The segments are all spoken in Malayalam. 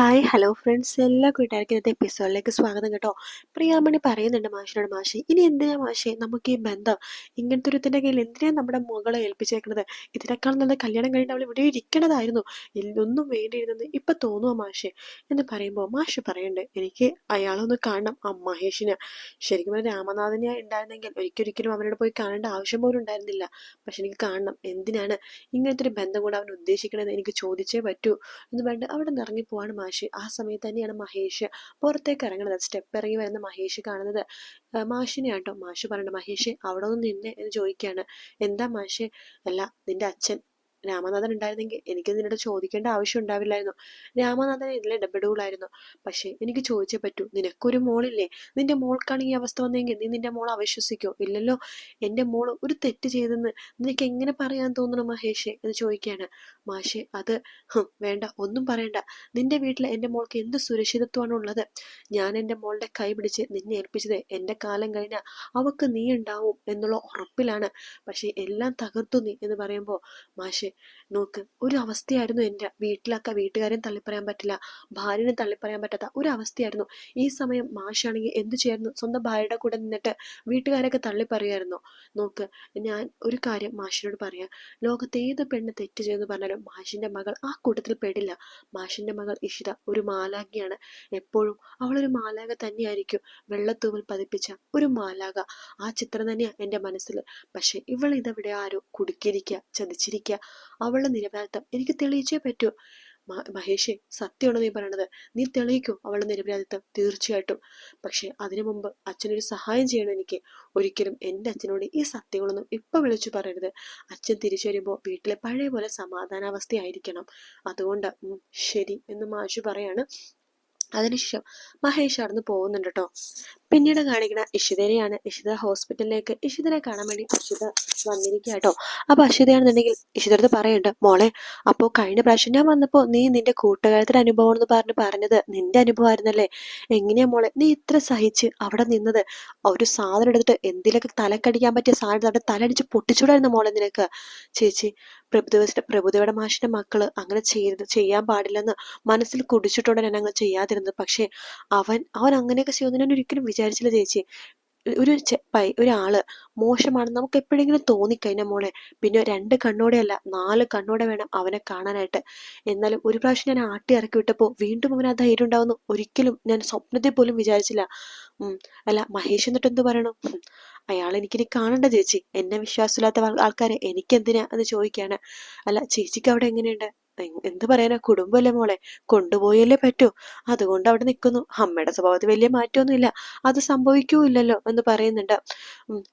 ഹായ് ഹലോ ഫ്രണ്ട്സ് എല്ലാ കൂട്ടുകാർക്കും ഇന്നത്തെ എപ്പിസോഡിലേക്ക് സ്വാഗതം കേട്ടോ. പ്രിയാമണി പറയുന്നുണ്ട് മാഷിനോട് മാഷി ഇനി എന്തിനാ മാഷേ നമുക്ക് ഈ ബന്ധം? ഇങ്ങനത്തെ ഒരുത്തിന്റെ കയ്യിൽ എന്തിനാ നമ്മുടെ മകളെ ഏൽപ്പിച്ചേക്കുന്നത് ഇതിനേക്കാൾ നല്ല കല്യാണം കഴിഞ്ഞ് അവൾ ഇവിടെ ഇരിക്കണതായിരുന്നു. ഒന്നും വേണ്ടിയിരുന്നെന്ന് ഇപ്പം തോന്നുമോ മാഷെ? എന്ന് പറയുമ്പോൾ മാഷ് പറയണ്ട് എനിക്ക് അയാളൊന്ന് കാണണം ആ മഹേഷിന്. ശരിക്കും പറഞ്ഞാൽ രാമനാഥനെ ഉണ്ടായിരുന്നെങ്കിൽ ഒരിക്കലും അവനോട് പോയി കാണേണ്ട ആവശ്യം പോലും ഉണ്ടായിരുന്നില്ല. പക്ഷെ എനിക്ക് കാണണം. എന്തിനാണ് ഇങ്ങനത്തെ ഒരു ബന്ധം കൂടെ അവൻ ഉദ്ദേശിക്കണമെന്ന് എനിക്ക് ചോദിച്ചേ പറ്റൂ. എന്ന് പറഞ്ഞിട്ട് അവിടെ നിന്ന് ഇറങ്ങി പോവാണ് മാഷ്. ആ സമയത്ത് തന്നെയാണ് മഹേഷ് പുറത്തേക്ക് ഇറങ്ങുന്നത്. സ്റ്റെപ്പ് ഇറങ്ങി വരുന്ന മഹേഷ് കാണുന്നത്. മാഷിനെ ആട്ടോ മാഷ് പറയണ്ട മഹേഷ് അവിടെ ഒന്ന് നിന്നെ എന്ന് ചോദിക്കുകയാണ് എന്താ മാഷ്? അല്ല നിന്റെ അച്ഛൻ രാമനാഥൻ ഉണ്ടായിരുന്നെങ്കിൽ എനിക്ക് നിന്നോട് ചോദിക്കേണ്ട ആവശ്യം ഉണ്ടാവില്ലായിരുന്നു. രാമനാഥൻ ഇതിലെ ഇടപെടുകയുള്ളായിരുന്നു. പക്ഷേ എനിക്ക് ചോദിച്ചേ പറ്റൂ നിനക്കൊരു മോളില്ലേ? നിന്റെ മോൾക്കാണ് ഈ അവസ്ഥ വന്നെങ്കിൽ നീ നിന്റെ മോൾ അവിശ്വസിക്കോ? ഇല്ലല്ലോ എന്റെ മോൾ ഒരു തെറ്റ് ചെയ്തെന്ന് നിനക്ക് എങ്ങനെ പറയാൻ തോന്നണം മഹേഷേ എന്ന് ചോദിക്കുകയാണ്. മാഷെ അത് വേണ്ട ഒന്നും പറയണ്ട. നിന്റെ വീട്ടിൽ എന്റെ മോൾക്ക് എന്ത് സുരക്ഷിതത്വമാണ് ഉള്ളത്? ഞാൻ എന്റെ മോളുടെ കൈ പിടിച്ച് നിന്നെ ഏൽപ്പിച്ചത് എന്റെ കാലം കഴിഞ്ഞാൽ അവക്ക് നീ ഉണ്ടാവും എന്നുള്ള ഉറപ്പിലാണ്. പക്ഷേ എല്ലാം തകർത്തു നീ എന്ന് പറയുമ്പോൾ മാഷെ Mm-hmm. നോക്ക് ഒരു അവസ്ഥയായിരുന്നു എന്റെ. വീട്ടിലൊക്കെ വീട്ടുകാരെയും തള്ളിപ്പറയാൻ പറ്റില്ല ഭാര്യനെ തള്ളിപ്പറയാൻ പറ്റാത്ത ഒരു അവസ്ഥയായിരുന്നു ഈ സമയം മാഷാണെങ്കിൽ എന്ത് ചെയ്യായിരുന്നു? സ്വന്തം ഭാര്യയുടെ കൂടെ നിന്നിട്ട് വീട്ടുകാരൊക്കെ തള്ളിപ്പറയായിരുന്നു നോക്ക് ഞാൻ ഒരു കാര്യം മാഷിനോട് പറയാം. ലോകത്ത് ഏത് പെണ്ണ് തെറ്റ് ചെയ്യുന്നു പറഞ്ഞാലും മാഷിന്റെ മകൾ ആ കൂട്ടത്തിൽ പെടില്ല. മാഷിന്റെ മകൾ ഇഷിത ഒരു മാലാഖിയാണ്. എപ്പോഴും അവളൊരു മാലാഖ തന്നെയായിരിക്കും. വെള്ളത്തൂവൽ പതിപ്പിച്ച ഒരു മാലാഖ. ആ ചിത്രം തന്നെയാണ് എന്റെ മനസ്സിൽ. പക്ഷെ ഇവൾ ഇതെവിടെ ആരോ കുടുക്കിയിരിക്കുക ചതിച്ചിരിക്കുക. അവളുടെ നിരപരാധിത്വം. എനിക്ക് തെളിയിച്ചേ പറ്റൂ. മഹേഷേ സത്യമാണോ നീ പറയണത്? നീ തെളിയിക്കൂ അവളുടെ നിരപരാധിത്വം തീർച്ചയായിട്ടും. പക്ഷെ അതിനു മുമ്പ് അച്ഛനൊരു സഹായം ചെയ്യണം എനിക്ക്. ഒരിക്കലും എന്റെ അച്ഛനോട് ഈ സത്യങ്ങളൊന്നും ഇപ്പൊ വിളിച്ചു പറയരുത്. അച്ഛൻ തിരിച്ചു വരുമ്പോൾ വീട്ടിലെ പഴയ പോലെ സമാധാനാവസ്ഥയായിരിക്കണം. അതുകൊണ്ട് ശരി എന്ന് മാഷു പറയാണ്. അതിനുശേഷം മഹേഷ് അവിടുന്ന് പോകുന്നുണ്ട് കേട്ടോ. പിന്നീട് കാണിക്കുന്ന ഇഷിതരെയാണ് ഇഷിത ഹോസ്പിറ്റലിലേക്ക് ഇഷിതനെ കാണാൻ വേണ്ടി ഇഷിത വന്നിരിക്കുക കേട്ടോ അപ്പൊ അഷിതയാണെന്നുണ്ടെങ്കിൽ ഇഷിതടുത്ത് പറയുന്നുണ്ട് മോളെ അപ്പോ കഴിഞ്ഞ പ്രാവശ്യം ഞാൻ വന്നപ്പോ നീ നിന്റെ കൂട്ടുകാരത്തിന്റെ അനുഭവം എന്ന് പറഞ്ഞ് പറഞ്ഞത് നിന്റെ അനുഭവമായിരുന്നല്ലേ? എങ്ങനെയാ മോളെ നീ ഇത്ര സഹിച്ച് അവിടെ നിന്നത്? ഒരു സാധനം എടുത്തിട്ട് എന്തിലൊക്കെ തലക്കടിക്കാൻ പറ്റിയ സാധനം അവിടെ തലടിച്ച് പൊട്ടിച്ചൂടായിരുന്നു മോളെ നിനക്ക്? ചേച്ചി പ്രഭുദേവസിന്റെ പ്രഭുദേവയുടെ മാഷിന്റെ മക്കൾ അങ്ങനെ ചെയ്ത് ചെയ്യാൻ പാടില്ലെന്ന് മനസ്സിൽ കുടിച്ചിട്ടുണ്ട് ഞാൻ അങ്ങനെ ചെയ്യാതിരുന്നത്. പക്ഷെ അവൻ അവൻ അങ്ങനെയൊക്കെ ചെയ്യുന്നതിന് ഒരിക്കലും വിചാരിച്ചില്ല ചേച്ചി. ഒരു പൈ ഒരാൾ മോശമാണെന്ന് നമുക്ക് എപ്പോഴെങ്കിലും തോന്നിക്കഴിഞ്ഞ മോളെ. പിന്നെ രണ്ട് കണ്ണോടെയല്ല നാല് കണ്ണോടെ വേണം അവനെ കാണാനായിട്ട്. എന്നാലും ഒരു പ്രാവശ്യം ഞാൻ ആട്ടി ഇറക്കി വിട്ടപ്പോൾ വീണ്ടും അവൻ ആ ധൈര്യം ഉണ്ടാവുന്നു ഒരിക്കലും ഞാൻ സ്വപ്നത്തെ പോലും വിചാരിച്ചില്ല. അല്ല മഹേഷ് എന്നിട്ട് എന്ത് പറയണം? അയാൾ എനിക്കിനി കാണണ്ട ചേച്ചി. എന്നെ വിശ്വാസമില്ലാത്ത ആൾക്കാരെ എനിക്ക് എന്തിനാ എന്ന് ചോദിക്കാണ്. അല്ല ചേച്ചിക്ക് അവിടെ എങ്ങനെയുണ്ട്? എന്ത് പറയാനാ? കുടുംബമല്ലേ മോളെ? കൊണ്ടുപോയല്ലേ പറ്റൂ. അതുകൊണ്ട് അവിടെ നിൽക്കുന്നു അമ്മയുടെ സ്വഭാവത്തിൽ വലിയ മാറ്റമൊന്നുമില്ല. അത് സംഭവിക്കൂല്ലല്ലോ എന്ന് പറയുന്നുണ്ട്.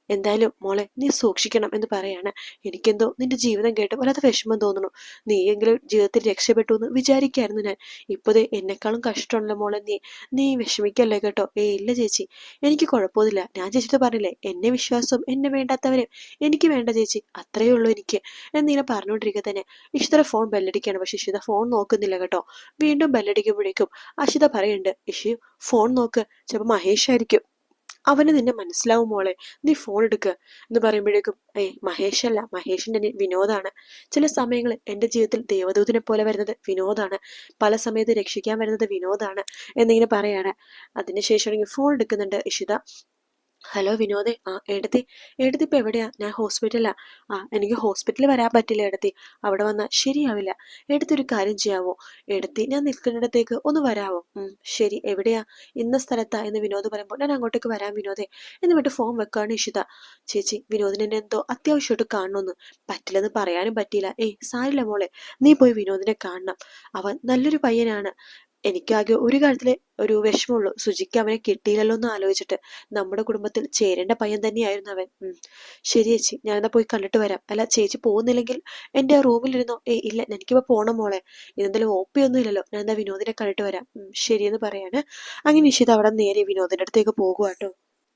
എന്തായാലും മോളെ നീ സൂക്ഷിക്കണം എന്ന് പറയാണ്. എനിക്കെന്തോ നിന്റെ ജീവിതം കേട്ട് വല്ലാത്ത വിഷമം തോന്നുന്നു. നീയെങ്കിലും ജീവിതത്തിൽ രക്ഷപ്പെട്ടു എന്ന് വിചാരിക്കായിരുന്നു ഞാൻ. ഇപ്പോഴേ എന്നെക്കാളും കഷ്ടമാണല്ലോ മോളെ നീ. നീ വിഷമിക്കല്ലേ കേട്ടോ? ഏ ഇല്ല ചേച്ചി. എനിക്ക് കുഴപ്പമൊന്നുമില്ല. ഞാൻ ചേച്ചിട്ട് പറഞ്ഞില്ലേ എന്നെ വിശ്വാസവും എന്നെ വേണ്ടാത്തവരെ എനിക്ക് വേണ്ട ചേച്ചി. അത്രയേ ഉള്ളൂ എനിക്ക്. എന്നിങ്ങനെ പറഞ്ഞുകൊണ്ടിരിക്കുക തന്നെ ഇഷ്ടം ഫോൺ ബെല്ലടിക്കണം പക്ഷെ ഇഷിത ഫോൺ നോക്കുന്നില്ല കേട്ടോ. വീണ്ടും ബെല്ലടിക്കുമ്പോഴേക്കും അഷിത പറയുന്നുണ്ട് ഇഷി ഫോൺ നോക്ക്. ചിലപ്പോൾ മഹേഷ് ആയിരിക്കും. അവന് നിന്നെ മനസ്സിലാവും മോളെ. നീ ഫോൺ എടുക്കുക എന്ന് പറയുമ്പോഴേക്കും ഏയ് മഹേഷ് അല്ല. മഹേഷിന്റെ വിനോദാണ്. ചില സമയങ്ങളിൽ എന്റെ ജീവിതത്തിൽ ദേവദൂതിനെ പോലെ വരുന്നത് വിനോദാണ്. പല സമയത്ത് രക്ഷിക്കാൻ വരുന്നത് വിനോദാണ്. എന്നിങ്ങനെ പറയാണ്. അതിനുശേഷം ഫോൺ എടുക്കുന്നുണ്ട് ഇഷിത. ഹലോ വിനോദേ. ആ എടുത്തി എടുത്തി ഇപ്പം എവിടെയാ? ഞാൻ ഹോസ്പിറ്റലാ ആ എനിക്ക് ഹോസ്പിറ്റലിൽ വരാൻ പറ്റില്ല എടുത്തി അവിടെ വന്നാൽ ശരിയാവില്ല. എടുത്തൊരു കാര്യം ചെയ്യാവോ? എടുത്തി ഞാൻ നിൽക്കുന്നിടത്തേക്ക് ഒന്ന് വരാവോ? ശരി എവിടെയാ? ഇന്ന സ്ഥലത്താ എന്ന് വിനോദ് പറയുമ്പോൾ ഞാൻ അങ്ങോട്ടേക്ക് വരാം വിനോദേ. എന്നിട്ട് ഫോൺ വെക്കാണ് ഇഷിത. ചേച്ചി വിനോദിനെ എന്നെ എന്തോ അത്യാവശ്യമായിട്ട് കാണണമെന്ന് പറ്റില്ലെന്ന് പറയാനും പറ്റിയില്ല. ഏയ് സാരില്ല മോളെ. നീ പോയി വിനോദിനെ കാണണം. അവൻ നല്ലൊരു പയ്യനാണ്. എനിക്കാകെ ഒരു കാര്യത്തിലെ ഒരു വിഷമമുള്ളൂ. സുജിക്ക് അവനെ കിട്ടിയില്ലല്ലോ എന്ന് ആലോചിച്ചിട്ട് നമ്മുടെ കുടുംബത്തിൽ ചേരേണ്ട പയ്യൻ തന്നെയായിരുന്നു അവൻ. ശരി ചേച്ചി ഞാനെന്നാ പോയി കണ്ടിട്ട് വരാം. അല്ല ചേച്ചി പോകുന്നില്ലെങ്കിൽ എന്റെ റൂമിലിരുന്നോ? ഏ ഇല്ല എനിക്കിപ്പോ പോണം മോളെ. ഇതെന്തായാലും ഓപ്പി ഒന്നും ഇല്ലല്ലോ. ഞാൻ എന്താ വിനോദിനെ കണ്ടിട്ട് വരാം. ശരിയെന്ന് പറയാണ്. അങ്ങനെ നിഷിത അവിടെ നേരെ വിനോദിന്റെ അടുത്തേക്ക് പോകുവാട്ടോ.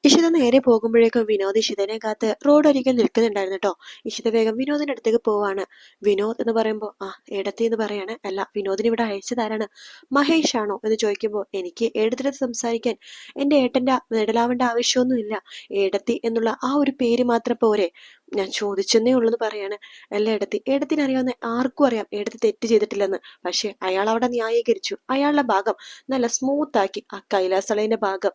ഇഷിത നേരെ പോകുമ്പോഴേക്കും വിനോദ് ഇഷിതനെ കാത്ത് റോഡ് ഒരിക്കൽ നിൽക്കുന്നുണ്ടായിരുന്നു കേട്ടോ ഇഷിത വേഗം വിനോദിന്റെ അടുത്തേക്ക് പോവാണ്. വിനോദ് എന്ന് പറയുമ്പോൾ ആ എടത്തി എന്ന് പറയാണ്. അല്ല വിനോദിന് ഇവിടെ അയച്ചതാരാണ്? മഹേഷ് ആണോ എന്ന് ചോദിക്കുമ്പോൾ എനിക്ക് ഏടത്തിനടുത്ത് സംസാരിക്കാൻ എന്റെ ഏട്ടന്റെ നെടലാവേണ്ട ആവശ്യമൊന്നുമില്ല. ഏടത്തി എന്നുള്ള ആ ഒരു പേര് മാത്രം പോരെ. ഞാൻ ചോദിച്ചെന്നേ ഉള്ളത് പറയാണ്. അല്ല എടുത്തി എടുത്തിനറിയാവുന്ന ആർക്കും അറിയാം. എടുത്ത് തെറ്റ് ചെയ്തിട്ടില്ലെന്ന്. പക്ഷെ അയാൾ അവിടെ ന്യായീകരിച്ചു. അയാളുടെ ഭാഗം നല്ല സ്മൂത്ത് ആക്കി. ആ കൈലാസളേന്റെ ഭാഗം.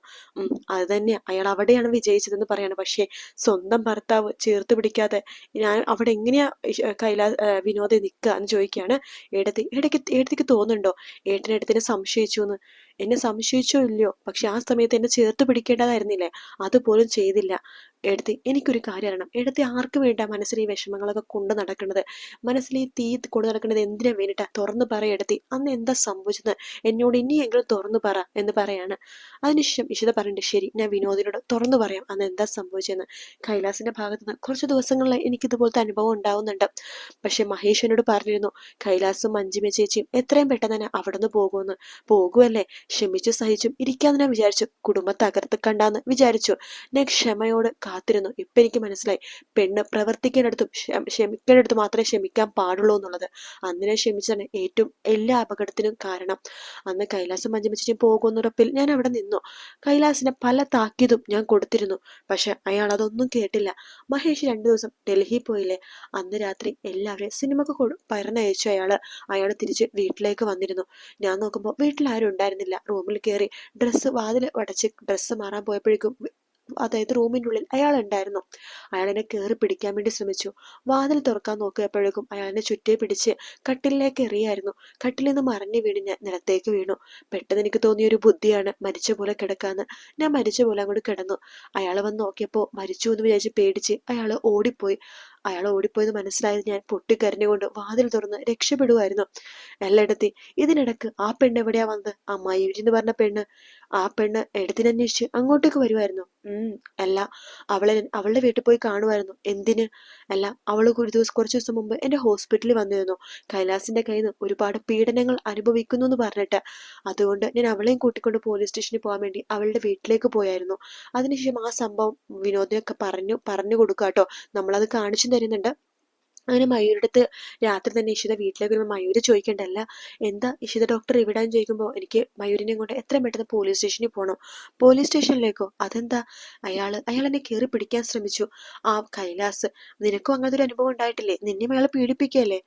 അത് തന്നെ. അയാൾ അവിടെയാണ് വിജയിച്ചതെന്ന് പറയാണ്. പക്ഷെ സ്വന്തം ഭർത്താവ് ചേർത്ത് പിടിക്കാതെ ഞാൻ അവിടെ എങ്ങനെയാ കൈലാ വിനോദെ നിൽക്കുക എന്ന് ചോദിക്കുകയാണ്. എടുത്തി ഇടയ്ക്ക് എടുത്തിക്ക് തോന്നുന്നുണ്ടോ? ഏട്ടനെടുത്തിനെ സംശയിച്ചു എന്ന്. എന്നെ സംശയിച്ചോ ഇല്ലയോ? പക്ഷെ ആ സമയത്ത് എന്നെ ചേർത്ത് പിടിക്കേണ്ടതായിരുന്നില്ലേ? അതുപോലും ചെയ്തില്ല. എടുത്ത് എനിക്കൊരു കാര്യം അറിയണം. എടുത്ത് ആർക്ക് വേണ്ട മനസ്സിൽ ഈ വിഷമങ്ങളൊക്കെ കൊണ്ട് നടക്കുന്നത്? മനസ്സിൽ ഈ തീ കൊണ്ട് നടക്കുന്നത് എന്തിനാ വേണ്ടിട്ടാ? തുറന്നു പറ അന്ന് എന്താ സംഭവിച്ചത് എന്നോട് ഇനിയെങ്കിലും തുറന്നു പറ എന്ന് പറയാണ്. അതിനുശേഷം ഇഷിത പറഞ്ഞിട്ട് ശരി ഞാൻ വിനോദിനോട് തുറന്നു പറയാം. അന്ന് എന്താ സംഭവിച്ചതെന്ന് കൈലാസിന്റെ ഭാഗത്ത് നിന്ന് കുറച്ച് ദിവസങ്ങളിൽ എനിക്ക് ഇതുപോലത്തെ അനുഭവം ഉണ്ടാവുന്നുണ്ട്. പക്ഷെ മഹേഷ് എന്നോട് പറഞ്ഞിരുന്നു കൈലാസും മഞ്ജിമ ചേച്ചിയും എത്രയും പെട്ടെന്ന് തന്നെ അവിടെ നിന്ന് പോകുമെന്ന്. പോകുമല്ലേ ക്ഷമിച്ചു സഹിച്ചും ഇരിക്കാന്ന് ഞാൻ വിചാരിച്ചു. കുടുംബം തകർത്ത് കണ്ടാന്ന് വിചാരിച്ചു. ഞാൻ ക്ഷമയോട് കാത്തിരുന്നു. ഇപ്പൊ എനിക്ക് മനസ്സിലായി. പെണ്ണ് പ്രവർത്തിക്കേണ്ടടുത്തും ക്ഷമ- ക്ഷമിക്കേണ്ടടുത്ത് മാത്രമേ ക്ഷമിക്കാൻ പാടുള്ളൂ എന്നുള്ളത്. അന്ന് ഞാൻ ക്ഷമിച്ചാണ് ഏറ്റവും എല്ലാ അപകടത്തിനും കാരണം. അന്ന് കൈലാസം മഞ്ജുമച്ചിയും പോകുന്നുറപ്പിൽ ഞാൻ അവിടെ നിന്നു. കൈലാസിന് പല താക്കീതും ഞാൻ കൊടുത്തിരുന്നു. പക്ഷെ അയാൾ അതൊന്നും കേട്ടില്ല. മഹേഷ് രണ്ടു ദിവസം ഡൽഹി പോയില്ലേ? അന്ന് രാത്രി എല്ലാവരെയും സിനിമക്ക് പറഞ്ഞയച്ചു അയാൾ. അയാൾ തിരിച്ച് വീട്ടിലേക്ക് വന്നിരുന്നു. ഞാൻ നോക്കുമ്പോൾ വീട്ടിൽ ആരും ഉണ്ടായിരുന്നില്ല. റൂമിൽ കയറി ഡ്രസ്സ് വാതിൽ അടച്ച് ഡ്രസ്സ് മാറാൻ പോയപ്പോഴേക്കും അതായത് റൂമിന്റെ ഉള്ളിൽ അയാൾ ഉണ്ടായിരുന്നു. അയാളിനെ കയറി പിടിക്കാൻ വേണ്ടി ശ്രമിച്ചു. വാതിൽ തുറക്കാൻ നോക്കിയപ്പോഴേക്കും അയാളിനെ ചുറ്റേ പിടിച്ച് കട്ടിലിലേക്ക് എറിയായിരുന്നു. കട്ടിലിൽ നിന്ന് മറിഞ്ഞു വീണ് ഞാൻ നിലത്തേക്ക് വീണു. പെട്ടെന്ന് എനിക്ക് തോന്നിയ ഒരു ബുദ്ധിയാണ് മരിച്ച പോലെ കിടക്കാന്ന്. ഞാൻ മരിച്ച പോലെ അങ്ങോട്ട് കിടന്നു. അയാൾ വന്ന് നോക്കിയപ്പോൾ മരിച്ചു എന്ന് വിചാരിച്ച് പേടിച്ച് അയാൾ ഓടിപ്പോയി. അയാൾ ഓടിപ്പോയെന്ന് മനസ്സിലായത് ഞാൻ പൊട്ടിക്കരഞ്ഞുകൊണ്ട് വാതിൽ തുറന്ന് രക്ഷപ്പെടുമായിരുന്നു എല്ലായിടത്തി ഇതിനിടക്ക് ആ പെണ്ണ് എവിടെയാ വന്നത്? ആ മയൂരി എന്ന് പറഞ്ഞ പെണ്ണ്. ആ പെണ്ണ് എടുത്തിനന്വേഷിച്ച് അങ്ങോട്ടേക്ക് വരുമായിരുന്നു ഉം അല്ല അവളെ അവളുടെ വീട്ടിൽ പോയി കാണുമായിരുന്നു എന്തിന്? അല്ല അവൾ ഒരു ദിവസം കുറച്ച് ദിവസം മുമ്പ് എന്റെ ഹോസ്പിറ്റലിൽ വന്നിരുന്നു. കൈലാസിന്റെ കയ്യിൽ നിന്ന് ഒരുപാട് പീഡനങ്ങൾ അനുഭവിക്കുന്നു എന്ന് പറഞ്ഞിട്ട്. അതുകൊണ്ട് ഞാൻ അവളെയും കൂട്ടിക്കൊണ്ട് പോലീസ് സ്റ്റേഷനിൽ പോകാൻ വേണ്ടി അവളുടെ വീട്ടിലേക്ക് പോയായിരുന്നു. അതിനുശേഷം ആ സംഭവം വിനോദിനൊക്കെ പറഞ്ഞു പറഞ്ഞു കൊടുക്കാട്ടോ. നമ്മളത് കാണിച്ചു തരുന്നുണ്ട്. അങ്ങനെ മയൂരിടത്ത് രാത്രി തന്നെ ഇഷിത വീട്ടിലേക്ക് വരുമ്പോൾ മയൂര് ചോദിക്കേണ്ടല്ല എന്താ ഇഷിത ഡോക്ടർ ഇവിടെ? എന്ന് ചോദിക്കുമ്പോൾ എനിക്ക് മയൂരിനെ കൊണ്ട് എത്രയും പെട്ടെന്ന് പോലീസ് സ്റ്റേഷനിൽ പോകണം പോലീസ് സ്റ്റേഷനിലേക്കോ അതെന്താ? അയാൾ അയാൾ എന്നെ കയറി പിടിക്കാൻ ശ്രമിച്ചു. ആ കൈലാസ് നിനക്കും അങ്ങനത്തെ ഒരു അനുഭവം ഉണ്ടായിട്ടില്ലേ? നിന്നെയും അയാൾ പീഡിപ്പിക്കുകയല്ലേ?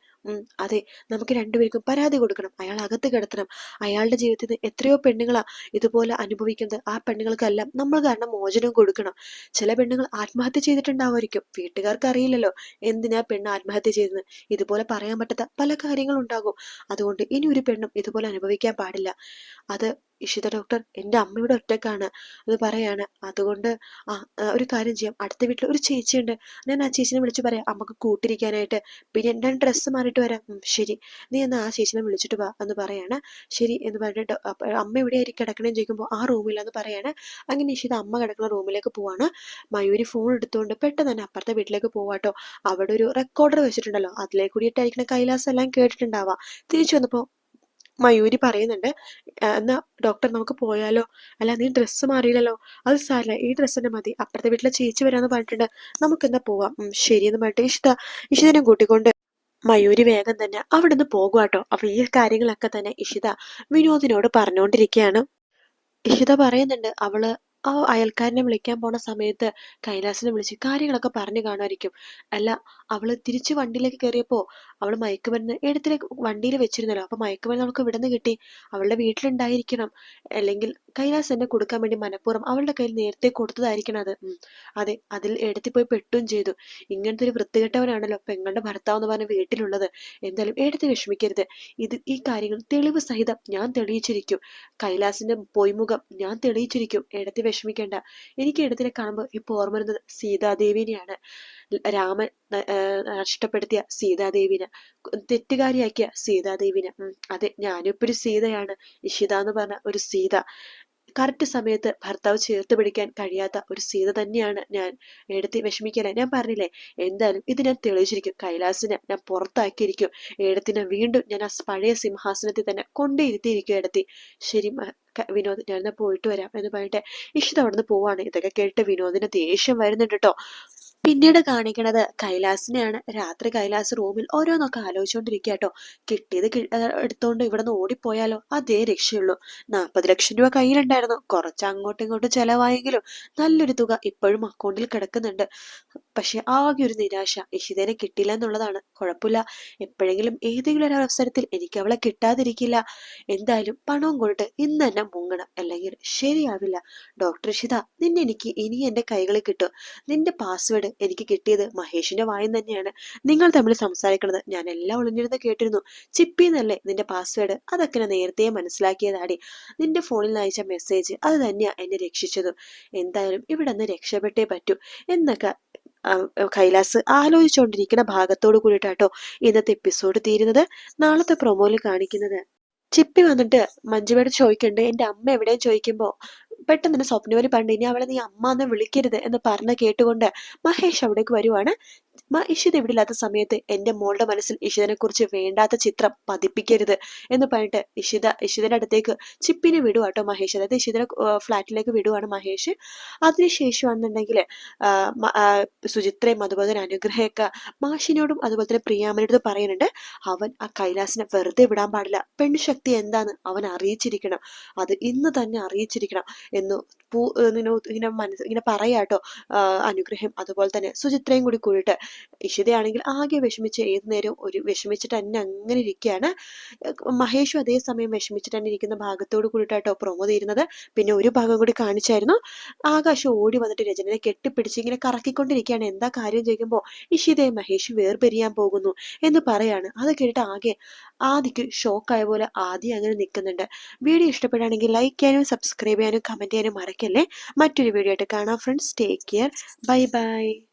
അതെ നമുക്ക് രണ്ടുപേർക്കും പരാതി കൊടുക്കണം. അയാൾ അകത്ത് കിടത്തണം. അയാളുടെ ജീവിതത്തിൽ എത്രയോ പെണ്ണുങ്ങളാ ഇതുപോലെ അനുഭവിക്കുന്നത്. ആ പെണ്ണുങ്ങൾക്കെല്ലാം നമ്മൾ കാരണം മോചനം കൊടുക്കണം. ചില പെണ്ണുങ്ങൾ ആത്മഹത്യ ചെയ്തിട്ടുണ്ടാവുമായിരിക്കും. വീട്ടുകാർക്ക് അറിയില്ലല്ലോ എന്തിനാ പെണ്ണ് ആത്മഹത്യ ചെയ്തത്? ഇതുപോലെ പറയാൻ പറ്റാത്ത പല കാര്യങ്ങളും ഉണ്ടാകും. അതുകൊണ്ട് ഇനി ഒരു പെണ്ണും ഇതുപോലെ അനുഭവിക്കാൻ പാടില്ല. അത് ഇഷിത ഡോക്ടർ എന്റെ അമ്മയുടെ ഒറ്റക്കാണ്. അത് പറയാണ് അതുകൊണ്ട് ആ ഒരു കാര്യം ചെയ്യാം. അടുത്ത വീട്ടിൽ ഒരു ചേച്ചിയുണ്ട് ഞാൻ ആ ചേച്ചിനെ വിളിച്ച് പറയാം. അമ്മയ്ക്ക് കൂട്ടിരിക്കാനായിട്ട്. പിന്നെ എന്റെ ഡ്രസ്സ് മാറിയിട്ട് വരാം. ശരി. നീ എന്നാൽ ആ ചേച്ചിനെ വിളിച്ചിട്ട് വാ എന്ന് പറയാണ്. ശരി എന്ന് പറഞ്ഞിട്ട് അമ്മ എവിടെയായിരിക്കും കിടക്കണേന്ന് ചോദിക്കുമ്പോൾ ആ റൂമിലാന്ന് പറയാണ്. അങ്ങനെ ഇഷിത അമ്മ കിടക്കുന്ന റൂമിലേക്ക് പോവാണ്. മയൂരി ഫോൺ എടുത്തുകൊണ്ട് പെട്ടെന്ന് തന്നെ അപ്പുറത്തെ വീട്ടിലേക്ക് പോവാട്ടോ അവിടെ ഒരു റെക്കോർഡർ വെച്ചിട്ടുണ്ടല്ലോ. അതിലേക്ക് കൂടിയിട്ടായിരിക്കണം കൈലാസം എല്ലാം കേട്ടിട്ടുണ്ടാവാ. തിരിച്ചു വന്നപ്പോൾ മയൂരി പറയുന്നുണ്ട് "ആ, എന്നാ ഡോക്ടർ നമുക്ക് പോയാലോ? അല്ല നീ ഡ്രസ്സ് മാറിയില്ലല്ലോ? അത് സാറില്ല ഈ ഡ്രസ്സ് തന്നെ മതി. അപ്പുറത്തെ വീട്ടിലെ ചേച്ചി വരാന്ന് പറഞ്ഞിട്ടുണ്ട്. നമുക്ക് എന്നാ പോവാം ശരിയെന്ന് പറഞ്ഞിട്ട് ഇഷ്ട ഇഷിതനെ കൂട്ടിക്കൊണ്ട് മയൂരി വേഗം തന്നെ അവിടെ നിന്ന് പോകുവാട്ടോ അപ്പൊ ഈ കാര്യങ്ങളൊക്കെ തന്നെ ഇഷിത വിനോദിനോട് പറഞ്ഞുകൊണ്ടിരിക്കുകയാണ് ഇഷിത പറയുന്നുണ്ട് അവൾ ആ അയൽക്കാരനെ വിളിക്കാൻ പോണ സമയത്ത് കൈലാസിനെ വിളിച്ച് കാര്യങ്ങളൊക്കെ പറഞ്ഞു കാണുമായിരിക്കും. അല്ല അവൾ തിരിച്ച് വണ്ടിയിലേക്ക് കയറിയപ്പോ അവൾ മയക്കുമരുന്ന് എടുത്തിലേക്ക് വണ്ടിയിൽ വെച്ചിരുന്നല്ലോ. അപ്പൊ മയക്കുമരുന്ന് അവൾക്ക് ഇവിടെ നിന്ന് കിട്ടി. അവളുടെ വീട്ടിലുണ്ടായിരിക്കണം. അല്ലെങ്കിൽ കൈലാസ് എന്നെ കൊടുക്കാൻ വേണ്ടി മനഃപൂർവം അവളുടെ കയ്യിൽ നേരത്തെ കൊടുത്തതായിരിക്കണം അത്. അതെ അതിൽ എടുത്തി പോയി പെട്ടും ചെയ്തു. ഇങ്ങനത്തെ ഒരു വൃത്തികെട്ടവനാണല്ലോ പെങ്ങളുടെ ഭർത്താവ് എന്ന് പറഞ്ഞ വീട്ടിലുള്ളത്. എന്തായാലും എടുത്ത് വിഷമിക്കരുത്. ഇത് ഈ കാര്യങ്ങൾ തെളിവ് സഹിതം ഞാൻ തെളിയിച്ചിരിക്കും. കൈലാസിന്റെ പൊയ്മുഖം ഞാൻ തെളിയിച്ചിരിക്കും. എടുത്ത് വിഷമിക്കേണ്ട. എനിക്ക് എടുത്തിനെ കാണുമ്പോൾ ഇപ്പൊ ഓർമ്മ വരുന്നത് സീതാദേവിനെയാണ്. രാമൻ നഷ്ടപ്പെടുത്തിയ സീതാദേവിനെ. തെറ്റുകാരിയാക്കിയ സീതാദേവിനെ. അതെ ഞാനും ഒരു സീതയാണ്. ഇഷിത എന്ന് പറഞ്ഞ ഒരു സീത. കറക്റ്റ് സമയത്ത് ഭർത്താവ് ചേർത്ത് പിടിക്കാൻ കഴിയാത്ത ഒരു സീത തന്നെയാണ് ഞാൻ. എടുത്ത് വിഷമിക്കല ഞാൻ പറഞ്ഞില്ലേ? എന്തായാലും ഇത് ഞാൻ തെളിയിച്ചിരിക്കും. കൈലാസിനെ ഞാൻ പുറത്താക്കിയിരിക്കും. ഏടത്തിനെ വീണ്ടും ഞാൻ ആ പഴയ സിംഹാസനത്തിൽ തന്നെ കൊണ്ടിരുത്തിയിരിക്കും എടുത്തി ശരി വിനോദ് ഞാൻ പോയിട്ട് വരാം എന്ന് പറഞ്ഞിട്ട് ഇഷ്ടം അവിടുന്ന് പോവാണ്. ഇതൊക്കെ കേട്ട് വിനോദിന് ദേഷ്യം വരുന്നുണ്ട് കേട്ടോ പിന്നീട് കാണിക്കണത് കൈലാസിനെയാണ്. രാത്രി കൈലാസ് റൂമിൽ ഓരോന്നൊക്കെ ആലോചിച്ചുകൊണ്ടിരിക്കുക കേട്ടോ കിട്ടിയത് എടുത്തുകൊണ്ട് ഇവിടെ നിന്ന് ഓടിപ്പോയാലോ? അതേ രക്ഷയുള്ളൂ. നാൽപ്പത് ലക്ഷം രൂപ കയ്യിലുണ്ടായിരുന്നു. കുറച്ച് അങ്ങോട്ടും ഇങ്ങോട്ടും ചെലവായെങ്കിലും നല്ലൊരു തുക ഇപ്പോഴും അക്കൗണ്ടിൽ കിടക്കുന്നുണ്ട്. പക്ഷെ ആകെ ഒരു നിരാശ. ഇഷിതേനെ കിട്ടില്ല എന്നുള്ളതാണ്. കുഴപ്പമില്ല. എപ്പോഴെങ്കിലും ഏതെങ്കിലും ഒരു അവസരത്തിൽ എനിക്ക് അവളെ കിട്ടാതിരിക്കില്ല. എന്തായാലും പണവും കൊണ്ട് ഇന്ന് തന്നെ മുങ്ങണം. അല്ലെങ്കിൽ ശരിയാവില്ല. ഡോക്ടർ ഇഷിത നിന്നെ എനിക്ക് ഇനി എന്റെ കൈകളിൽ കിട്ടും. നിന്റെ പാസ്വേഡ് എനിക്ക് കിട്ടിയത് മഹേഷിന്റെ വായം തന്നെയാണ്. നിങ്ങൾ തമ്മിൽ സംസാരിക്കുന്നത് ഞാൻ എല്ലാം ഒളിഞ്ഞിരുന്ന് കേട്ടിരുന്നു. ചിപ്പി എന്നല്ലേ നിന്റെ പാസ്വേഡ് അതൊക്കെ നേരത്തെ മനസ്സിലാക്കിയതാടി. നിന്റെ ഫോണിൽ അയച്ച മെസ്സേജ് അത് തന്നെയാ എന്നെ രക്ഷിച്ചതും. എന്തായാലും ഇവിടെ നിന്ന് രക്ഷപ്പെട്ടേ പറ്റൂ. എന്നൊക്കെ കൈലാസ് ആലോചിച്ചുകൊണ്ടിരിക്കുന്ന ഭാഗത്തോട് കൂടിയിട്ടാട്ടോ ഇന്നത്തെ എപ്പിസോഡ് തീരുന്നത്. നാളത്തെ പ്രൊമോയിൽ കാണിക്കുന്നത്. ചിപ്പി വന്നിട്ട് മഞ്ജുവേട് ചോദിക്കണ്ട് എന്റെ അമ്മ എവിടെയും? ചോദിക്കുമ്പോൾ പെട്ടെന്ന് തന്നെ സ്വപ്നവലി പണ്ട് ഇനി അവളെ നീ അമ്മ എന്ന് വിളിക്കരുത് എന്ന് പറഞ്ഞ കേട്ടുകൊണ്ട് മഹേഷ് അവിടേക്ക് വരുവാണ്. മ ഇഷിത് ഇവിടെ ഇല്ലാത്ത സമയത്ത് എന്റെ മോളുടെ മനസ്സിൽ ഇഷിതനെ കുറിച്ച് വേണ്ടാത്ത ചിത്രം പതിപ്പിക്കരുത് എന്ന് പറഞ്ഞിട്ട് ഇഷിത ഇഷിതന്റെ അടുത്തേക്ക് ചിപ്പിനെ വിടുവാട്ടോ മഹേഷ്. അതായത് ഇഷിതനെ ഫ്ലാറ്റിലേക്ക് വിടുവാണ് മഹേഷ്. അതിനുശേഷമാണെന്നുണ്ടെങ്കിൽ സുചിത്രയും അതുപോലെ തന്നെ അനുഗ്രഹമൊക്കെ മാഷിനോടും അതുപോലെ തന്നെ പ്രിയാമനോടും പറയുന്നുണ്ട്. അവൻ ആ കൈലാസിനെ വെറുതെ വിടാൻ പാടില്ല. പെൺശക്തി എന്താന്ന് അവൻ അറിയിച്ചിരിക്കണം. അത് ഇന്ന് തന്നെ അറിയിച്ചിരിക്കണം എന്ന് പൂ ഇങ്ങനെ ഇങ്ങനെ മനസ്സ് ഇങ്ങനെ പറയാട്ടോ. അനുഗ്രഹം അതുപോലെ തന്നെ സുചിത്രയും കൂടി കൂടിയിട്ട്. ഇഷിതയാണെങ്കിൽ ആകെ വിഷമിച്ച് ഏത് നേരവും ഒരു വിഷമിച്ചിട്ട് തന്നെ അങ്ങനെ ഇരിക്കുകയാണ്. മഹേഷും അതേസമയം വിഷമിച്ചിട്ട് തന്നെ ഇരിക്കുന്ന ഭാഗത്തോട് കൂടിയിട്ടാട്ടോ പ്രൊമോ തീരുന്നത്. പിന്നെ ഒരു ഭാഗം കൂടി കാണിച്ചായിരുന്നു. ആകാശം ഓടി വന്നിട്ട് രചനയെ കെട്ടിപ്പിടിച്ച് ഇങ്ങനെ കറക്കിക്കൊണ്ടിരിക്കുകയാണ്. എന്താ കാര്യം ചോദിക്കുമ്പോൾ ഇഷിതയും മഹേഷും വേർപിരിയാൻ പോകുന്നു എന്ന് പറയാണ്. അത് കേട്ടിട്ട് ആകെ ആദിക്ക് ഷോക്കായ പോലെ ആദ്യം അങ്ങനെ നിൽക്കുന്നുണ്ട്. വീഡിയോ ഇഷ്ടപ്പെടുകയാണെങ്കിൽ ലൈക്ക് ചെയ്യാനും സബ്സ്ക്രൈബ് ചെയ്യാനും കമന്റ് ചെയ്യാനും മറക്കല്ലേ മറ്റൊരു വീഡിയോ ആയിട്ട് കാണാം friends take care bye bye